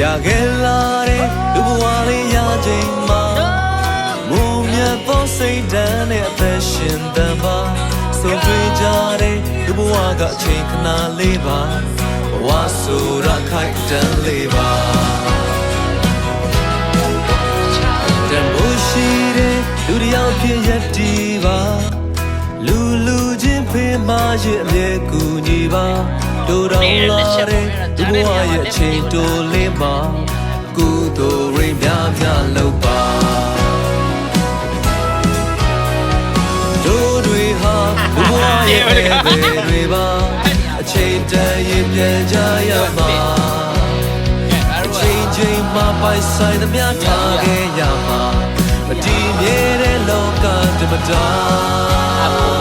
ရခဲ့လာတဲ့လူဘဝလေးရချိန်မှာမူမြတ်သောစိတ်ဓာတ်နဲ့အသက်ရှင်တန်ပါဆိုတွေ့ကြတဲ့လူဘဝကအချိန်ခဏလေးပါဘဝဆိုရခိုက်တန်လေးပါတန်ဖို့ရှိတဲ့လူတစ်ယောက်ဖြစ်ရည်ဒီပါလူလူချင်းဖေး မရဲ့အမြဲကူညီပါတို့တော်လာတဲ့ဒီဘဝရဲ့အချိန်တိုလေးမှာကုသိုလ်ရိပ်များများလုပ်ပါတို့တွေဟာဒီဘဝရဲ့ပဲတွေပါအချိန်တန်ရင်ပြန်ကြရမှာအချိန်ချင်းမှပိုင်ဆိုင်သမျှထားခဲ့ရမှာမတည်မြဲတဲ့လောကဓမ္မတာ